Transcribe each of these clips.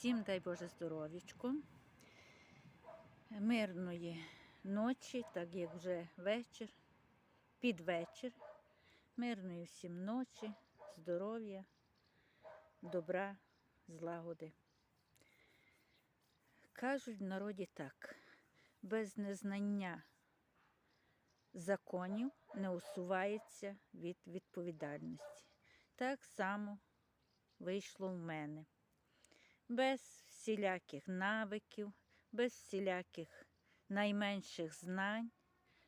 Всім дай Боже здоров'ячко, мирної ночі, так як вже вечір, під вечір. Мирної всім ночі, здоров'я, добра, злагоди. Кажуть в народі так, без незнання законів не усувається від відповідальності. Так само вийшло в мене без всіляких навиків, без всіляких найменших знань,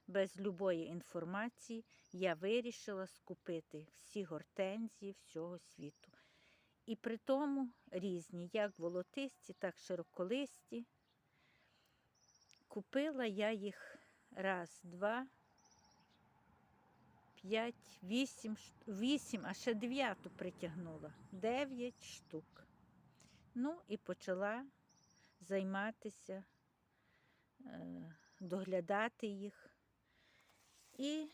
без любої інформації я вирішила скупити всі гортензії всього світу. І при тому різні, як волотисті, так широколисті. Купила я їх раз, два, п'ять, вісім, вісім, а ще дев'яту притягнула. Дев'ять штук. Ну і почала займатися, е, доглядати їх. І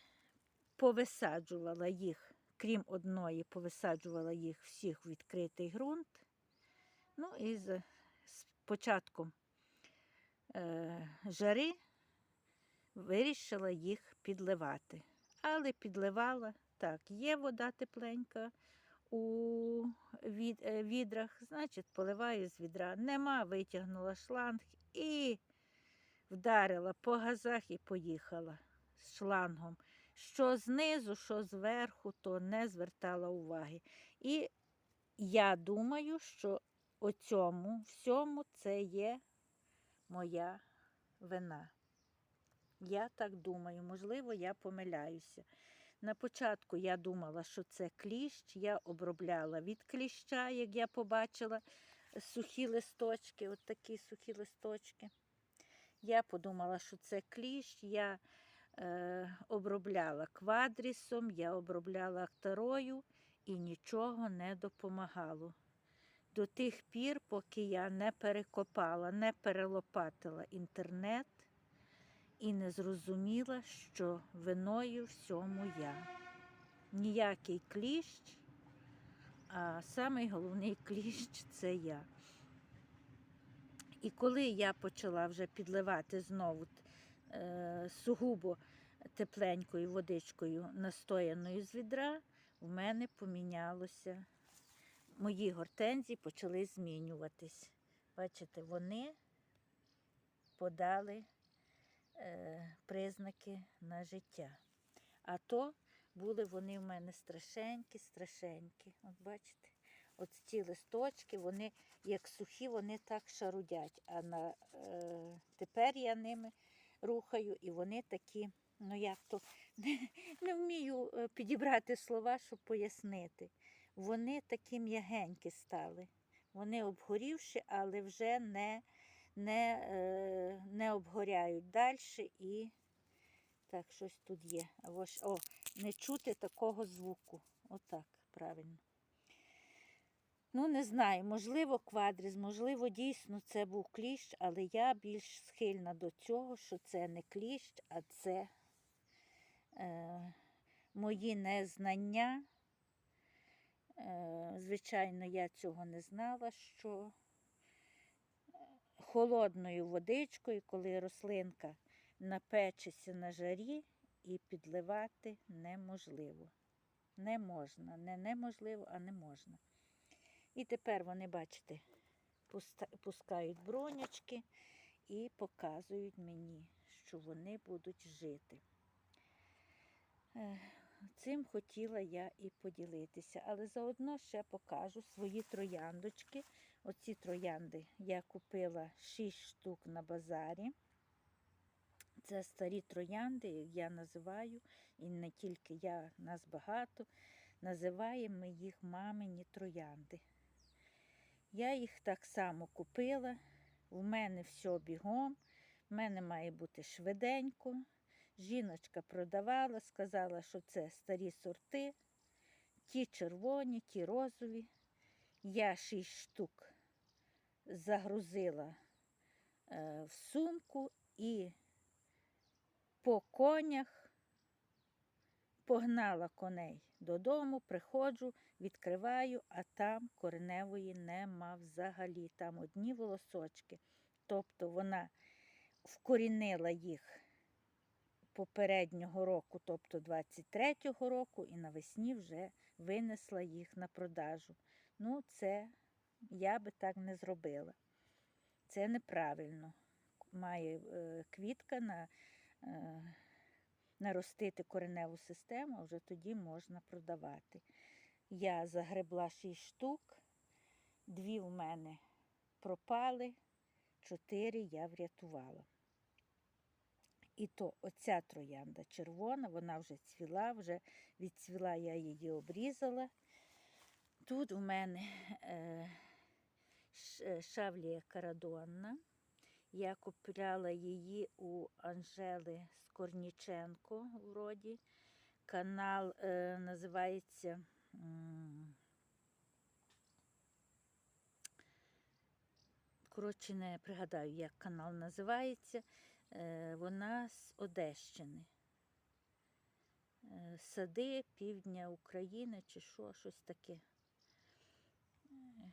повисаджувала їх, крім одної, повисаджувала їх всіх в відкритий ґрунт. Ну і з, з початком е, жари вирішила їх підливати. Але підливала так, є вода тепленька у від, е, відрах, значить, поливаю з відра. Нема, витягнула шланг і вдарила по газах і поїхала з шлангом. Що знизу, що зверху, то не звертала уваги. І я думаю, що у цьому всьому це є моя вина. Я так думаю, можливо, я помиляюся. На початку я думала, що це кліщ. Я обробляла від кліща, як я побачила сухі листочки, от такі сухі листочки. Я подумала, що це кліщ. Я е, обробляла квадрісом, я обробляла акторою і нічого не допомагало. До тих пір, поки я не перекопала, не перелопатила інтернет і не зрозуміла, що виною всьому я. Ніякий кліщ, а самий головний кліщ це я. І коли я почала вже підливати знову е, сугубо тепленькою водичкою, настояною з відра, в мене помінялося. Мої гортензії почали змінюватись. Бачите, вони подали признаки на життя. А то були вони в мене страшенькі, страшенькі. От бачите, от ці листочки, вони як сухі, вони так шарудять. А на, е, тепер я ними рухаю, і вони такі, ну як то не, не вмію е, підібрати слова, щоб пояснити. Вони такі м'ягенькі стали. Вони обгорівші, але вже не не, е, не обгоряють далі і так, щось тут є. О, не чути такого звуку. Отак, правильно. Ну, не знаю, можливо, квадріз, можливо, дійсно це був кліщ, але я більш схильна до цього, що це не кліщ, а це е, мої незнання. Е, звичайно, я цього не знала, що холодною водичкою, коли рослинка напечеться на жарі, і підливати неможливо. Не можна. Не неможливо, а не можна. І тепер вони, бачите, пускають бронячки і показують мені, що вони будуть жити. Цим хотіла я і поділитися, але заодно ще покажу свої трояндочки. Оці троянди я купила 6 штук на базарі. Це старі троянди, як я називаю, і не тільки я, нас багато. Називаємо ми їх мамині троянди. Я їх так само купила. У мене все бігом, в мене має бути швиденько. Жіночка продавала, сказала, що це старі сорти, ті червоні, ті розові. Я шість штук загрузила е, в сумку і по конях погнала коней додому, приходжу, відкриваю, а там кореневої нема взагалі. Там одні волосочки. Тобто вона вкорінила їх попереднього року, тобто 23-го року, і навесні вже винесла їх на продажу. Ну, це я би так не зробила. Це неправильно. Має е, квітка на, е, наростити кореневу систему, а вже тоді можна продавати. Я загребла 6 штук, дві в мене пропали, чотири я врятувала. І то оця троянда червона, вона вже цвіла, вже відцвіла, я її обрізала. Тут у мене е, шавлія карадонна. Я купляла її у Анжели Скорніченко вроді. Канал е, називається. Коротше, не пригадаю, як канал називається. Е, Вона з Одещини. Е, Сади півдня України чи що, щось таке.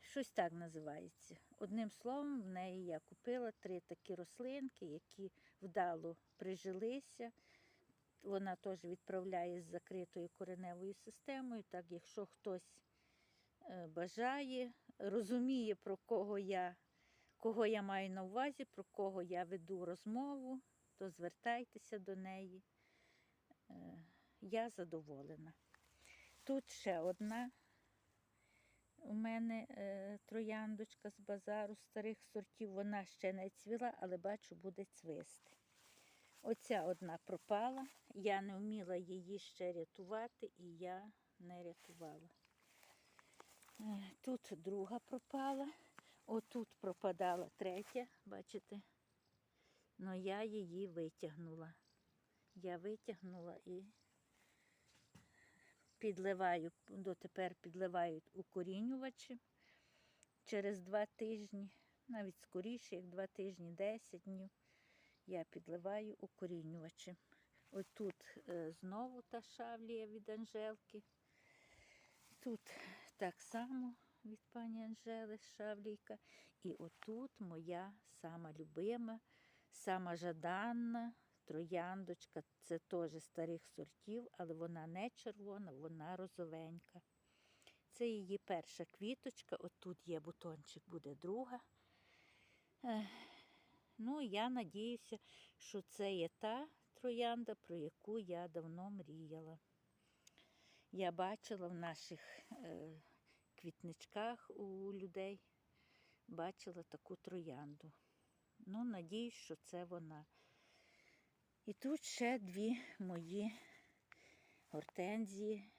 Щось так називається. Одним словом, в неї я купила три такі рослинки, які вдало прижилися. Вона теж відправляє з закритою кореневою системою. Так, якщо хтось е, бажає, розуміє, про кого я, кого я маю на увазі, про кого я веду розмову, то звертайтеся до неї. Е, Я задоволена. Тут ще одна у мене е, трояндочка з базару старих сортів. Вона ще не цвіла, але бачу, буде цвисти. Оця одна пропала. Я не вміла її ще рятувати, і я не рятувала. Е, Тут друга пропала. Отут пропадала третя, бачите? Ну я її витягнула. Я витягнула і підливаю, дотепер підливають укорінювачі через два тижні, навіть скоріше, як два тижні, 10 днів. Я підливаю укорінювачі. Отут е, знову та шавлія від Анжелки. Тут так само від пані Анжели шавлійка. І отут моя сама любима, сама жаданна трояндочка. Це теж старих сортів, але вона не червона, вона розовенька. Це її перша квіточка. Отут є бутончик, буде друга. Ну, я надіюся, що це є та троянда, про яку я давно мріяла. Я бачила в наших е, квітничках у людей, бачила таку троянду. Ну, надіюсь, що це вона. І тут ще дві мої гортензії,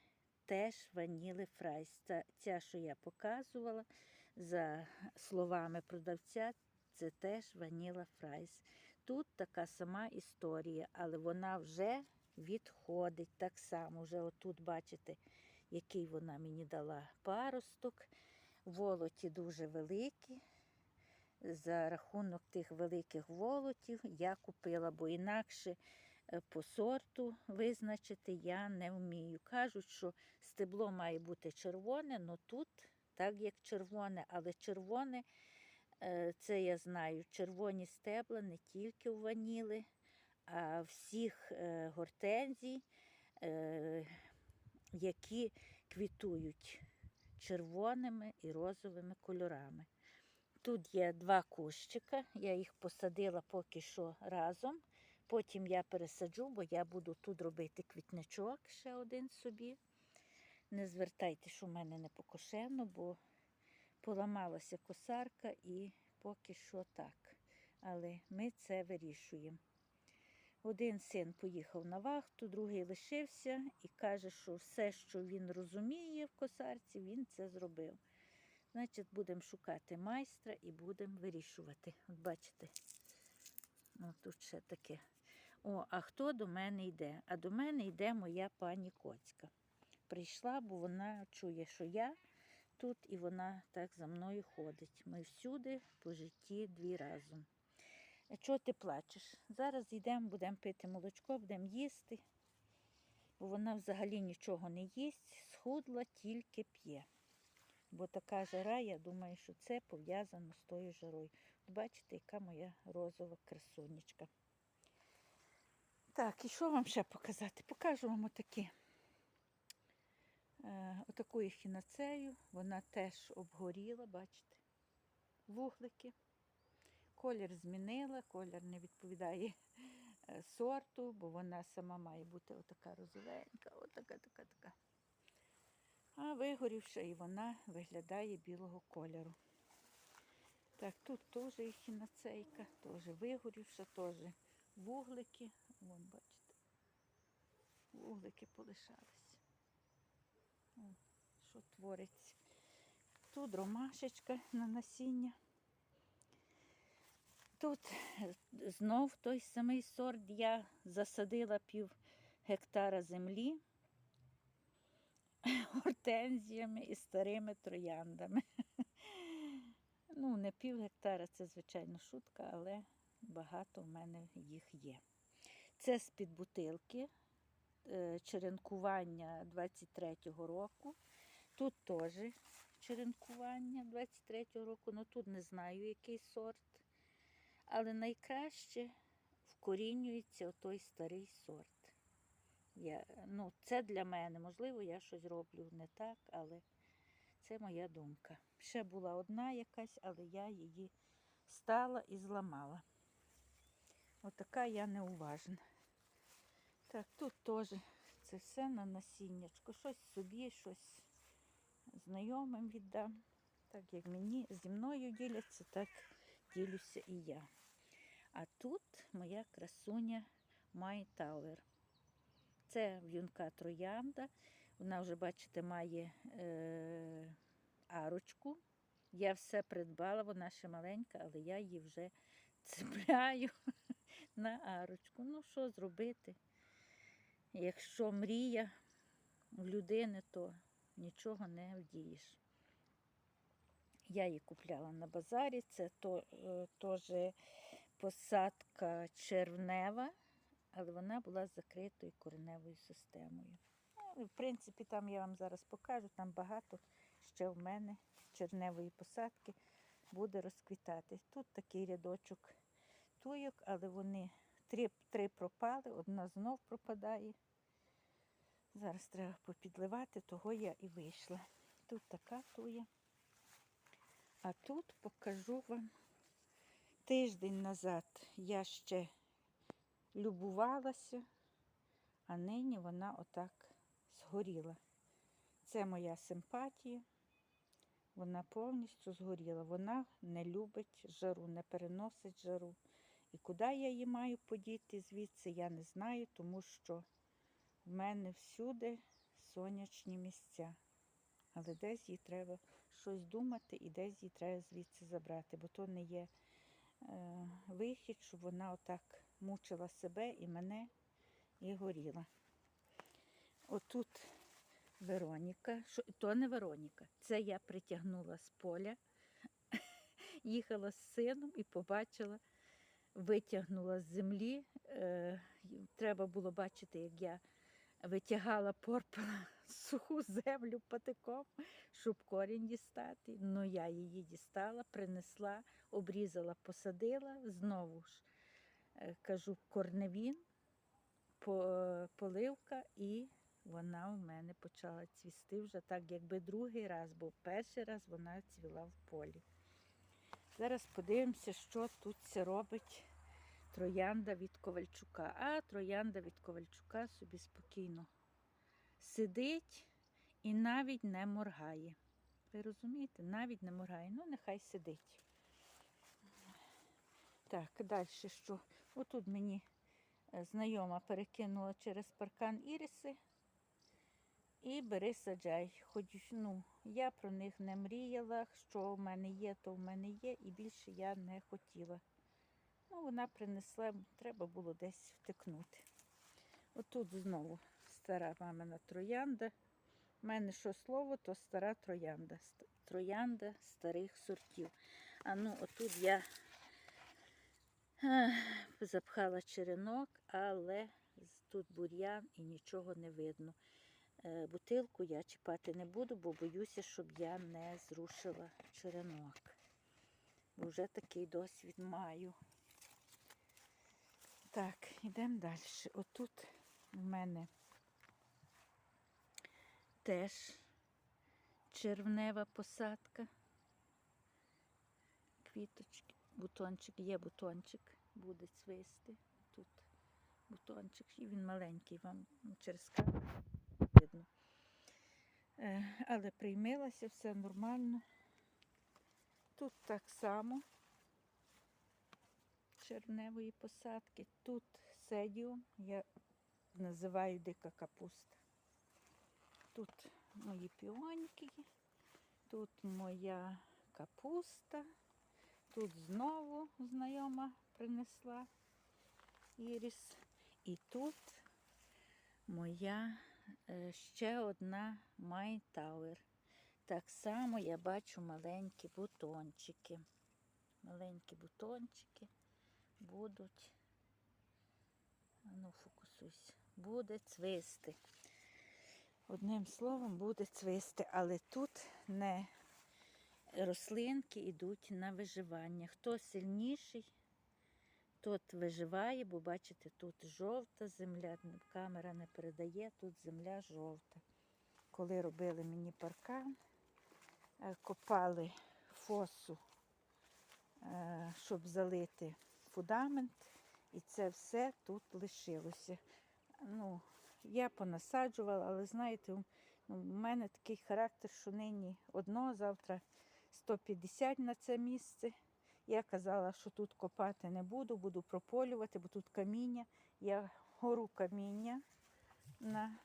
теж ваніли фрайс. Ця, що я показувала, за словами продавця, це теж ваніла фрайс. Тут така сама історія, але вона вже відходить так само. Вже отут бачите, який вона мені дала паросток. Волоті дуже великі. За рахунок тих великих волотів я купила, бо інакше е, по сорту визначити я не вмію. Кажуть, що стебло має бути червоне, але тут так як червоне, але червоне, е, це я знаю, червоні стебла не тільки у ваніли, а всіх е, гортензій, які квітують червоними і розовими кольорами. Тут є два кущика, я їх посадила поки що разом. Потім я пересаджу, бо я буду тут робити квітничок ще один собі. Не звертайте, що в мене не покошено, бо поламалася косарка і поки що так. Але ми це вирішуємо. Один син поїхав на вахту, другий лишився і каже, що все, що він розуміє в косарці, він це зробив. Значить, будемо шукати майстра і будемо вирішувати. От бачите, ну, тут ще таке. О, а хто до мене йде? А до мене йде моя пані Коцька. Прийшла, бо вона чує, що я тут, і вона так за мною ходить. Ми всюди по житті дві разом. «Е, Чого ти плачеш? Зараз йдемо, будемо пити молочко, будемо їсти. Бо вона взагалі нічого не їсть. схудла, тільки п'є. Бо така жара, я думаю, що це пов'язано з тою жарою. От Бачите, яка моя розова красунечка. Так, і що вам ще показати? Покажу вам отакі. Е, отаку ехінацею. Вона теж обгоріла, бачите, вуглики. Колір змінила, колір не відповідає е, сорту, бо вона сама має бути отака розовенька, отака, така, така. А вигорівша і вона виглядає білого кольору. Так, тут теж ехінацейка, теж вигорівша, теж вуглики. Вон, бачите, вуглики полишалися. О, що твориться. Тут ромашечка на насіння. Тут е, знов той самий сорт. Я засадила пів гектара землі гортензіями і старими трояндами. Ну, не пів гектара, це, звичайно, шутка, але багато в мене їх є. Це з-під бутилки, е, черенкування 23-го року. Тут теж черенкування 23-го року, ну тут не знаю, який сорт. Але найкраще вкорінюється той старий сорт. Я, ну, це для мене. Можливо, я щось роблю не так, але це моя думка. Ще була одна якась, але я її стала і зламала. Отака я неуважна. Так, тут теж це все на насіннячко. Щось собі, щось знайомим віддам. Так як мені зі мною діляться, так ділюся і я. А тут моя красуня Май Тауер. Це в'юнка троянда. Вона вже, бачите, має е, арочку. Я все придбала, вона ще маленька, але я її вже цепляю на арочку. Ну, що зробити? Якщо мрія в людини, то нічого не вдієш. Я її купляла на базарі, це е, теж посадка червнева, але вона була з закритою кореневою системою. Ну, В принципі, там я вам зараз покажу, там багато ще в мене черневої посадки буде розквітати. Тут такий рядочок туйок, але вони три, три пропали, одна знов пропадає. Зараз треба попідливати, того я і вийшла. Тут така туя. А тут покажу вам тиждень назад я ще любувалася, а нині вона отак згоріла. Це моя симпатія. Вона повністю згоріла. Вона не любить жару, не переносить жару. І куди я її маю подіти звідси, я не знаю, тому що в мене всюди сонячні місця. Але десь їй треба щось думати і десь її треба звідси забрати, бо то не є вихід, щоб вона отак мучила себе і мене і горіла. Отут Вероніка, то не Вероніка, це я притягнула з поля, їхала з сином і побачила, витягнула з землі. Е, треба було бачити, як я витягала порпала суху землю патиком, щоб корінь дістати. Ну, я її дістала, принесла, обрізала, посадила, знову ж е, кажу, корневін, поливка, і вона у мене почала цвісти вже так, якби другий раз, бо перший раз вона цвіла в полі. Зараз подивимося, що тут це робить троянда від Ковальчука. А троянда від Ковальчука собі спокійно сидить і навіть не моргає. Ви розумієте? Навіть не моргає. Ну, нехай сидить. Так, далі що? Отут мені е, знайома перекинула через паркан іриси. І бери саджай. Хоч ну, я про них не мріяла, що в мене є, то в мене є, і більше я не хотіла. Ну, вона принесла, треба було десь втикнути. Отут знову стара мамина троянда. У мене що слово, то стара троянда. Троянда старих сортів. А ну, отут я запхала черенок, але тут бур'ян і нічого не видно. Е, Бутилку я чіпати не буду, бо боюся, щоб я не зрушила черенок. Вже такий досвід маю. Так, йдемо далі. Отут у мене теж червнева посадка. Квіточки, бутончик, є бутончик, буде цвисти. Тут бутончик, і він маленький, вам через камеру видно. Е, Але приймилася, все нормально. Тут так само червневої посадки. Тут седіум, я називаю дика капуста. Тут мої піоньки, тут моя капуста, тут знову знайома принесла іріс. І тут моя е, ще одна Майтауер. Так само я бачу маленькі бутончики. Маленькі бутончики будуть. Ну, фокусуйся. Буде цвисти. Одним словом, буде цвисти, але тут не рослинки йдуть на виживання. Хто сильніший, тот виживає, бо бачите, тут жовта земля, камера не передає, тут земля жовта. Коли робили мені паркан, е, копали фосу, е, щоб залити фундамент, і це все тут лишилося. Ну, я понасаджувала, але знаєте, у ну, мене такий характер, що нині одно, завтра 150 на це місце. Я казала, що тут копати не буду, буду прополювати, бо тут каміння. Я гору каміння на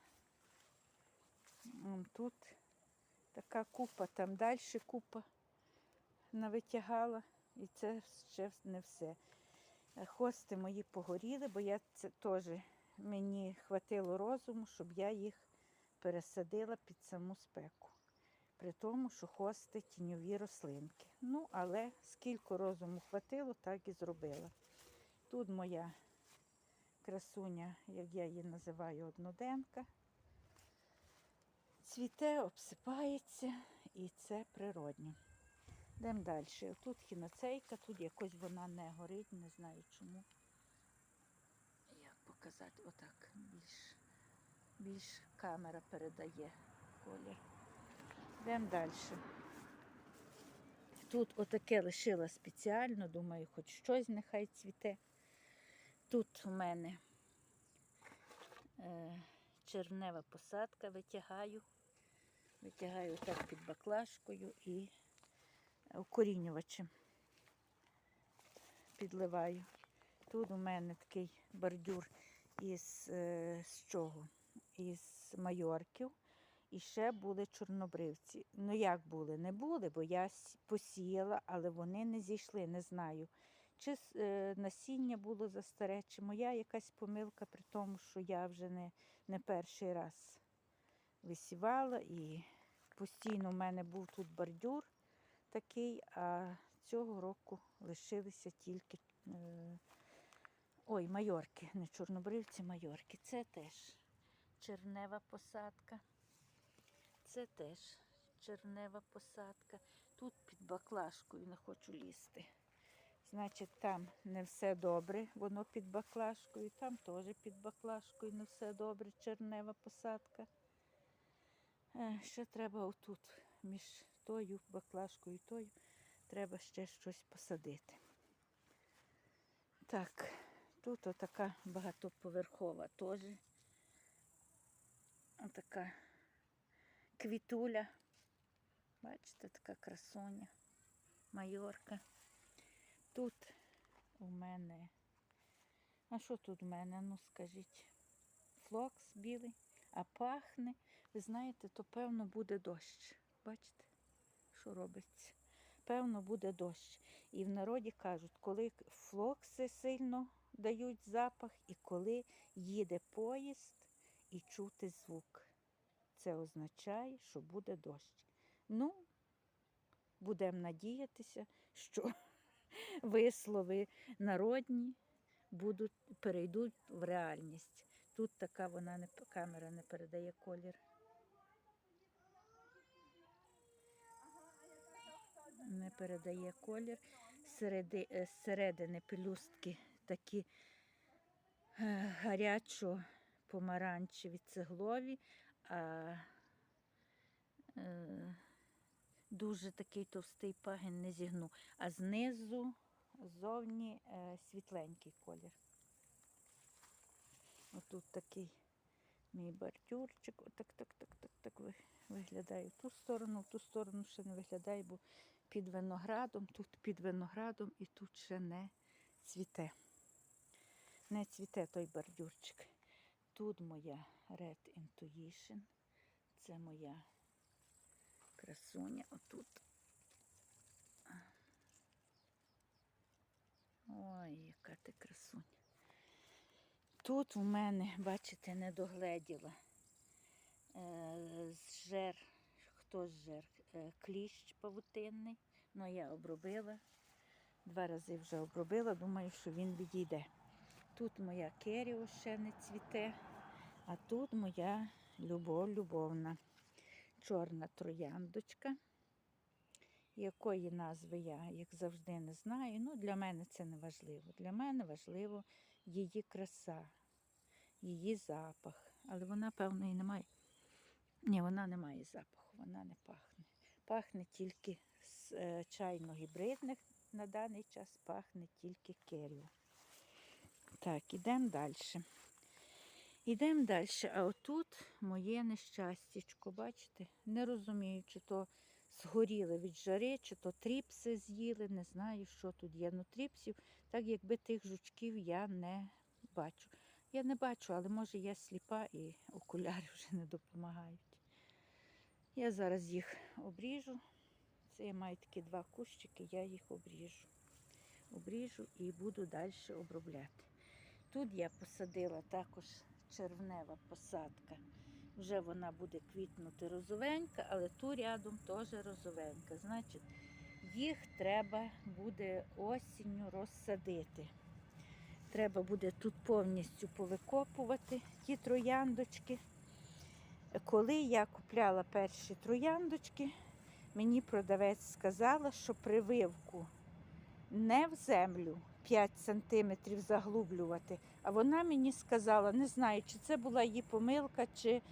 тут така купа, там далі купа навитягала. І це ще не все. Е, Хости мої погоріли, бо я це теж мені хватило розуму, щоб я їх пересадила під саму спеку. При тому, що хости тіньові рослинки. Ну, але скільки розуму хватило, так і зробила. Тут моя красуня, як я її називаю, одноденка. Цвіте, обсипається і це природньо. Йдемо далі. Тут хіноцейка, тут якось вона не горить, не знаю чому. Як показати? Отак більш, більш камера передає колір. Йдемо далі. Тут отаке лишила спеціально, думаю, хоч щось нехай цвіте. Тут у мене е, червнева посадка, витягаю. Витягаю так під баклажкою і укорінювачем підливаю. Тут у мене такий бордюр із е, з чого? Із майорків. І ще були чорнобривці. Ну як були? Не були, бо я посіяла, але вони не зійшли, не знаю. Чи е, насіння було застаре, чи моя якась помилка при тому, що я вже не, не перший раз висівала і постійно в мене був тут бордюр такий, а цього року лишилися тільки е, ой, майорки, не чорнобривці, майорки. Це теж чернева посадка. Це теж чернева посадка. Тут під баклажкою не хочу лізти. Значить, там не все добре, воно під баклажкою, там теж під баклажкою не все добре, чернева посадка. Е, Ще треба отут, між тою баклажкою тою, треба ще щось посадити. Так, тут отака багатоповерхова теж. Отака квітуля. Бачите, така красоня, майорка. Тут у мене. А що тут у мене? Ну скажіть, флокс білий, а пахне. Ви знаєте, то певно буде дощ. Бачите, що робиться? Певно, буде дощ. І в народі кажуть, коли флокси сильно дають запах, і коли їде поїзд і чути звук. Це означає, що буде дощ. Ну, будемо надіятися, що вислови народні будуть, перейдуть в реальність. Тут така вона не камера не передає колір. Не передає колір. Середи, е, зсередини пелюстки такі е, гарячо помаранчеві цеглові, а е, дуже такий товстий пагін не зігну. А знизу ззовні е, світленький колір. Отут такий мій бордюрчик. Отак, так, так, так, так виглядає. В ту сторону, в ту сторону ще не виглядає, бо під виноградом, тут під виноградом і тут ще не цвіте. Не цвіте той бордюрчик. Тут моя Red Intuition. Це моя красуня. Отут. Ой, яка ти красуня. Тут у мене, бачите, не догледіла. Е, Зжер, хто зжер? Е, Кліщ павутинний. Ну, я обробила. Два рази вже обробила, думаю, що він відійде. Тут моя керіо ще не цвіте, а тут моя любов любовна. Чорна трояндочка, якої назви я, як завжди, не знаю. Ну, для мене це не важливо. Для мене важливо її краса, її запах. Але вона, певно, і не має. Ні, вона не має запаху, вона не пахне. Пахне тільки з е, чайно-гібридних на даний час пахне тільки керіо. Так, ідемо далі. Ідемо далі. А отут моє нещастячко, бачите? Не розумію, чи то згоріли від жари, чи то тріпси з'їли. Не знаю, що тут є. Ну, тріпсів, так якби тих жучків я не бачу. Я не бачу, але може я сліпа і окуляри вже не допомагають. Я зараз їх обріжу. Це я маю такі два кущики, я їх обріжу. Обріжу і буду далі обробляти. Тут я посадила також червнева посадка. Вже вона буде квітнути розовенька, але ту рядом теж розовенька. Значить, їх треба буде осінню розсадити. Треба буде тут повністю повикопувати ті трояндочки. Коли я купляла перші трояндочки, мені продавець сказала, що прививку не в землю 5 сантиметрів заглублювати, а вона мені сказала, не знаю, чи це була її помилка, чи е,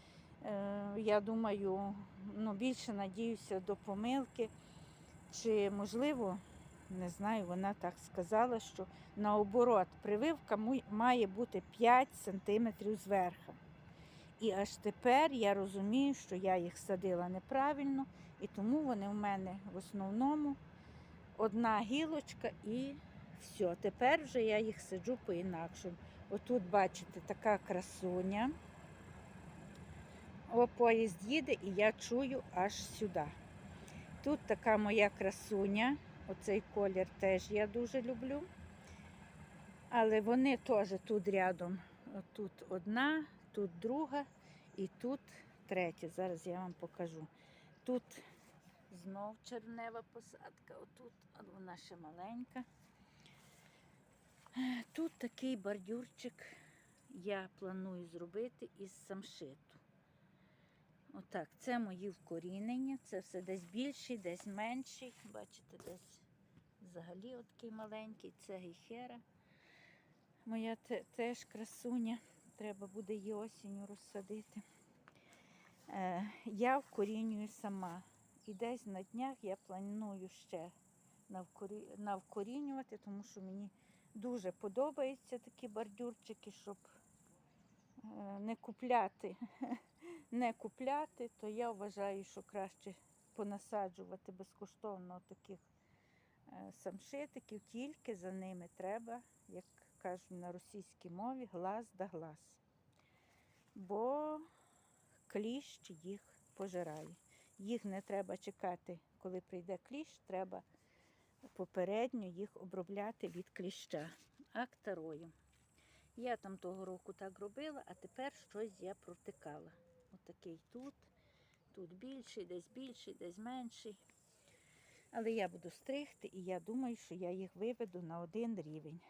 я думаю, ну, більше надіюся до помилки, чи можливо, не знаю, вона так сказала, що наоборот, прививка має бути 5 сантиметрів зверху. І аж тепер я розумію, що я їх садила неправильно, і тому вони в мене в основному одна гілочка і все. Тепер вже я їх саджу по-інакшому. Отут, бачите, така красуня. О, поїзд їде, і я чую аж сюди. Тут така моя красуня. Оцей колір теж я дуже люблю. Але вони теж тут рядом. Тут одна, тут друга і тут третя. Зараз я вам покажу. Тут знов чернева посадка, отут, вона ще маленька. Тут такий бордюрчик я планую зробити із самшиту. Отак, це мої вкорінення, це все десь більший, десь менший. Бачите, десь взагалі такий маленький, це гейхера. Моя теж красуня. Треба буде її осінню розсадити. Е, я вкорінюю сама. І десь на днях я планую ще навкорі... навкорінювати, тому що мені дуже подобаються такі бордюрчики, щоб е, не купляти. Не купляти, то я вважаю, що краще понасаджувати безкоштовно таких е, самшитиків, тільки за ними треба, як кажуть на російській мові, глаз да глаз. Бо кліщ їх пожирає. Їх не треба чекати, коли прийде кліщ, треба попередньо їх обробляти від кліща актарою. Я там того року так робила, а тепер щось я протикала. Отакий тут, тут більший, десь більший, десь менший. Але я буду стригти і я думаю, що я їх виведу на один рівень.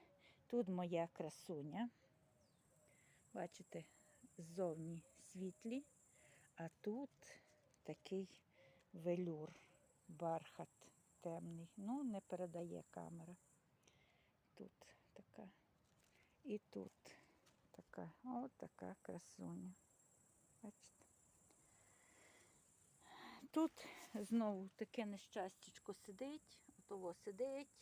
Тут моя красуня. Бачите, ззовні світлі, а тут такий велюр, бархат. темний. Ну, не передає камера. Тут така. І тут така. От така красуня. Бачите? Тут знову таке нещастячко сидить, того сидить.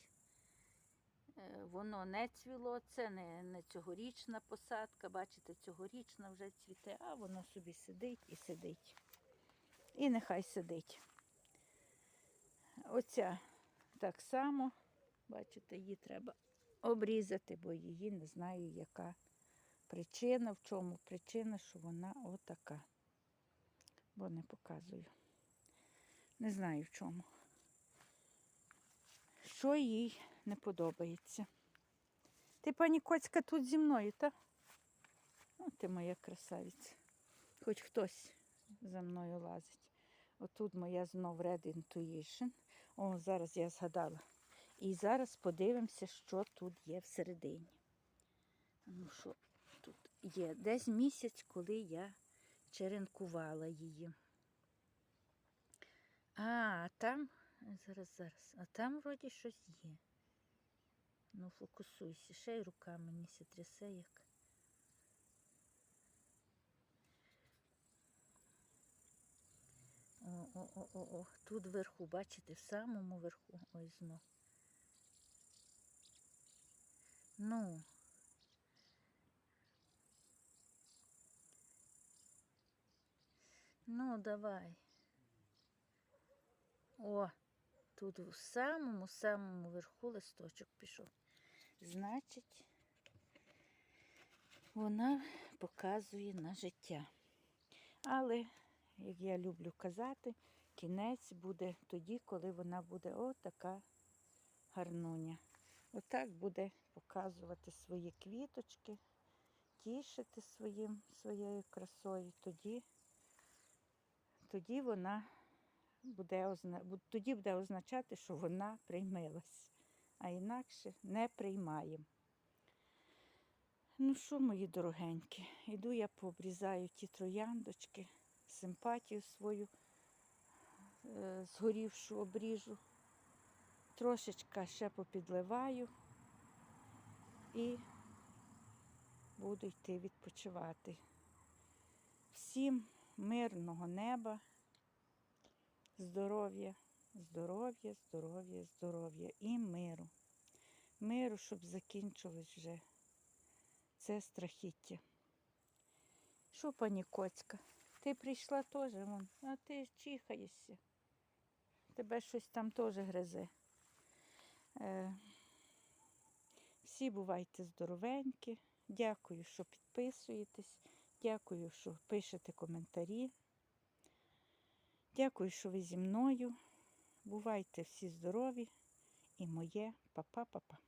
Е, Воно не цвіло, це не, не цьогорічна посадка. Бачите, цьогорічна вже цвіте, а воно собі сидить і сидить. І нехай сидить. Оця так само, бачите, її треба обрізати, бо її не знаю, яка причина, в чому причина, що вона отака. Бо не показую. Не знаю в чому. Що їй не подобається. Ти, пані Коцька, тут зі мною, так? О, ти моя красавиця. Хоч хтось за мною лазить. Отут моя знов Red Intuition. О, зараз я згадала. І зараз подивимося, що тут є всередині. Ну, що тут є? Десь місяць, коли я черенкувала її. А там, зараз, зараз, а там вроді щось є. Ну, фокусуйся, ще й рука мені як. О, о, о, о, о, тут вверху, бачите, в самому верху. Ой, знов. Ну. Ну, давай. О, тут в самому-самому верху листочок пішов. Значить, вона показує на життя. Але, як я люблю казати, кінець буде тоді, коли вона буде отака гарнуня. Отак буде показувати свої квіточки, тішити своїм, своєю красою. Тоді, тоді вона буде, тоді буде означати, що вона приймилась, а інакше не приймаємо. Ну що, мої дорогенькі, іду я пообрізаю ті трояндочки, симпатію свою е, згорівшу обріжу, трошечка ще попідливаю і буду йти відпочивати. Всім мирного неба, здоров'я, здоров'я, здоров'я, здоров'я і миру. Миру, щоб закінчилось вже це страхіття. Що, пані Коцька, ти прийшла теж, вон, а ти чихаєшся. Тебе щось там теж гризе. Е, всі бувайте здоровенькі. Дякую, що підписуєтесь. Дякую, що пишете коментарі. Дякую, що ви зі мною. Бувайте всі здорові і моє па-па-па-па.